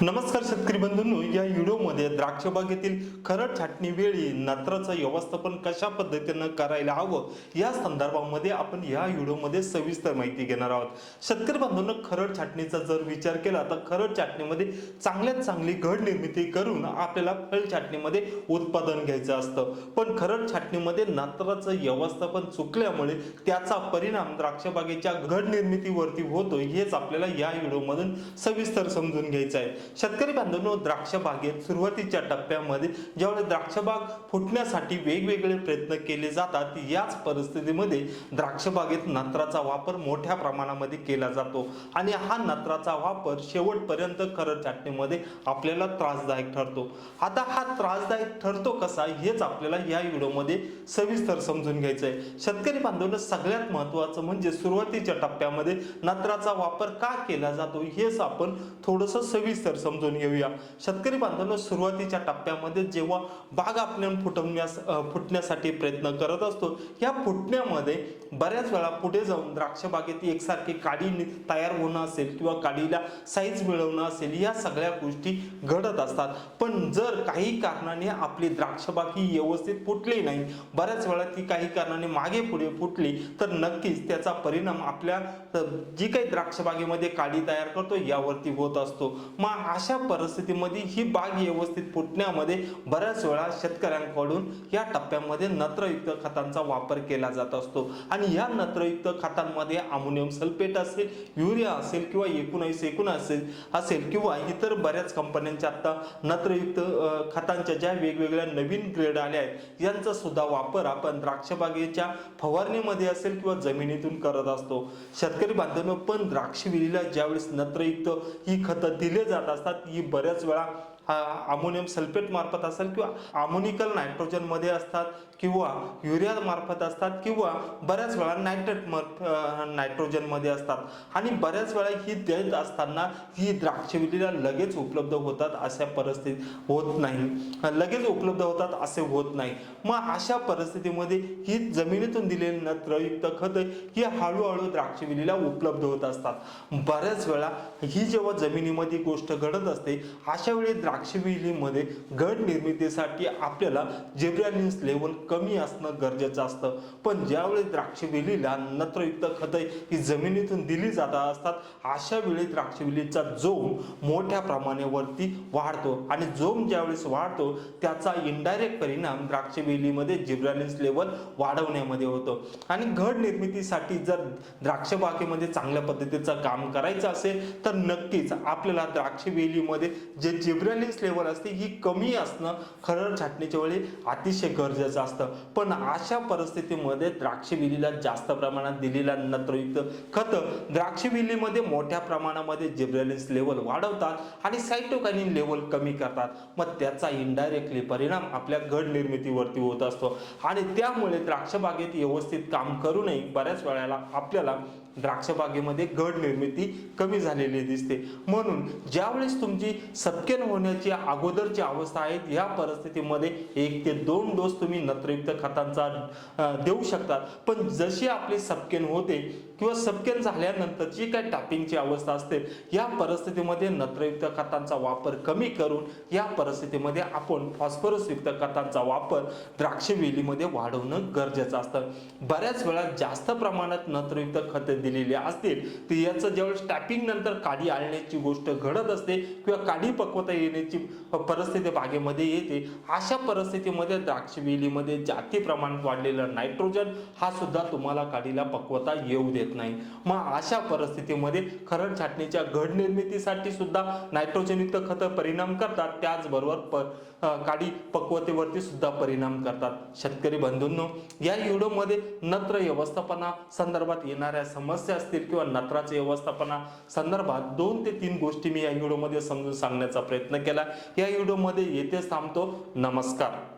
नमस्कार शेतकरी बंधूंनो या व्हिडिओमध्ये द्राक्ष बागेतील खरड छाटणी वेळी नत्राचं व्यवस्थापन कशा पद्धतीनं करायला हवं या संदर्भामध्ये आपण या व्हिडिओमध्ये सविस्तर माहिती घेणार आहोत. शेतकरी बांधवांनो खरड छाटणीचा जर विचार केला तर खरड छाटणीमध्ये चांगल्यात चांगली घड निर्मिती करून आपल्याला फळ छाटणीमध्ये उत्पादन घ्यायचं असतं. पण खरड छाटणीमध्ये नत्राचं व्यवस्थापन चुकल्यामुळे त्याचा परिणाम द्राक्ष बागेच्या घड निर्मितीवरती होतो हेच आपल्याला या व्हिडिओमधून सविस्तर समजून घ्यायचं आहे. शेतकरी बांधवांनो द्राक्ष बागेत सुरुवातीच्या टप्प्यामध्ये ज्यावेळेस द्राक्ष बाग फुटण्यासाठी वेगवेगळे प्रयत्न केले जातात याच परिस्थितीमध्ये द्राक्ष बागेत नत्राचा वापर मोठ्या प्रमाणामध्ये केला जातो. आणि हा नत्राचा वापर शेवटपर्यंत खरं चाटणीमध्ये आपल्याला त्रासदायक ठरतो. आता हा त्रासदायक ठरतो कसा हेच आपल्याला या व्हिडिओमध्ये सविस्तर समजून घ्यायचं आहे शेतकरी बांधवांना सगळ्यात महत्त्वाचं म्हणजे सुरुवातीच्या टप्प्यामध्ये नत्राचा वापर का केला जातो हेच आपण थोडंसं सविस्तर समजून घेऊया. शेतकरी बांधवांनो सुरुवातीच्या टप्प्यामध्ये जेव्हा बाग आपल्या फुटवण्यास फुटण्यासाठी प्रयत्न करत असतो या फुटण्यामध्ये बऱ्याच वेळा पुढे जाऊन द्राक्ष बागेत एकसारखी काडी तयार होणं असेल किंवा काडीला साईज मिळवणं असेल या सगळ्या गोष्टी घडत असतात. पण जर काही कारणाने आपली द्राक्ष बाग ही व्यवस्थित फुटली नाही बऱ्याच वेळा ती काही कारणाने मागे पुढे फुटली तर नक्कीच त्याचा परिणाम आपल्या जी काही द्राक्ष बागेमध्ये काडी तयार करतो यावरती होत असतो. मग अशा परिस्थितीमध्ये ही बाग व्यवस्थित फुटण्यामध्ये बऱ्याच वेळा शेतकऱ्यांकडून या टप्प्यामध्ये नत्रयुक्त खतांचा वापर केला जात असतो. आणि या नत्रयुक्त खतांमध्ये अमोनियम सल्फेट असेल युरिया असेल किंवा एकोणावीस एकूण असेल असेल किंवा इतर बऱ्याच कंपन्यांच्या आता नत्रयुक्त खतांच्या ज्या वेगवेगळ्या नवीन ग्रेड आल्या आहेत यांचा सुद्धा वापर आपण द्राक्षबागेच्या फवारणीमध्ये असेल किंवा जमिनीतून करत असतो. शेतकरी बांधवांनो पण द्राक्ष विलीला ज्यावेळेस नत्रयुक्त ही खतं दिले जातात असतात ही बऱ्याच वेळा अमोनियम सल्फेट मार्फत असेल किंवा अमोनिकल नायट्रोजनमध्ये असतात किंवा युरिया मार्फत असतात किंवा बऱ्याच वेळा नायट्रेट नायट्रोजनमध्ये असतात. आणि बऱ्याच वेळा ही देत असताना ही द्राक्षविलीला लगेच उपलब्ध होतात अशा परिस्थिती होत नाही. लगेच उपलब्ध होतात असे होत नाही. मग अशा परिस्थितीमध्ये ही जमिनीतून दिलेली नत्रयुक्त खत ही हळूहळू द्राक्षविलीला उपलब्ध होत असतात. बऱ्याच वेळा ही जेव्हा जमिनीमध्ये गोष्ट घडत असते अशा वेळी द्राक्षविलीमध्ये घड निर्मितीसाठी आपल्याला जिब्रॅलिन्स लेवल कमी असणं गरजेचं असतं. पण ज्यावेळी द्राक्षवेलीला नत्रयुक्त खतं ही जमिनीतून दिली जात असतात अशा वेळी द्राक्षवेलीचा जोम मोठ्या प्रमाणावरती वाढतो. आणि जोम ज्यावेळेस वाढतो त्याचा इनडायरेक्ट परिणाम द्राक्षवेलीमध्ये जिब्रॅलिन्स लेवल वाढवण्यामध्ये होतो. आणि घड निर्मितीसाठी जर द्राक्षबागेमध्ये चांगल्या पद्धतीचं काम करायचं असेल तर नक्कीच आपल्याला द्राक्ष वेलीमध्ये जे जिब्रॅलिन्स लेवल असते ही कमी असणं खरं छाटणीच्या वेळी अतिशय गरजेचं असतं. पण अशा परिस्थितीमध्ये द्राक्षविलीला जास्त प्रमाणात दिलेला नत्रयुक्त खत द्राक्षविलीमध्ये मोठ्या प्रमाणामध्ये जिब्रॅलिन्स लेवल वाढवतात आणि सायटोकानिन लेवल कमी करतात. मग त्याचा इनडायरेक्टली परिणाम आपल्या घड निर्मितीवरती होत असतो. आणि त्यामुळे द्राक्ष बागेत व्यवस्थित काम करूनही बऱ्याच वेळेला आपल्याला द्राक्ष बागेमध्ये घड निर्मिती कमी झालेली दिसते. म्हणून ज्यावेळेस तुमची सपकेन होण्याची अगोदरची अवस्था आहे या परिस्थितीमध्ये एक ते दोन डोस तुम्ही नत्रयुक्त खतांचा देऊ शकतात पण जशी आपली सपकेन होते किंवा सपकेन झाल्यानंतर जी काही टॅपिंगची अवस्था असते या परिस्थितीमध्ये नत्रयुक्त खतांचा वापर कमी करून या परिस्थितीमध्ये आपण फॉस्फरसयुक्त खतांचा वापर द्राक्ष वेलीमध्ये वाढवणं गरजेचं असतं. बऱ्याच वेळा जास्त प्रमाणात नत्रयुक्त खते दिलेली असतील तर याचं ज्यावेळेस टॅपिंग नंतर काडी आणण्याची गोष्ट घडत असते किंवा काडी पक्वता येण्याची परिस्थिती बागेमध्ये येते अशा परिस्थितीमध्ये द्राक्ष वेलीमध्ये जाती प्रमाणात वाढलेलं नायट्रोजन हा सुद्धा तुम्हाला काडीला पक्वता येऊ देत नाही. मग अशा परिस्थितीमध्ये खरड छाटणीच्या घड निर्मितीसाठी सुद्धा नायट्रोजनयुक्त खतं परिणाम करतात त्याचबरोबर प काडी पक्वतेवरती सुद्धा परिणाम करतात. शेतकरी बंधूंनो या व्हिडिओमध्ये नत्र व्यवस्थापना संदर्भात येणाऱ्या समस्या असतील किंवा नत्राचे व्यवस्थापना संदर्भात दोन ते तीन गोष्टी मी या व्हिडिओमध्ये समजून सांगण्याचा प्रयत्न केला. या व्हिडिओमध्ये येथेच थांबतो. नमस्कार.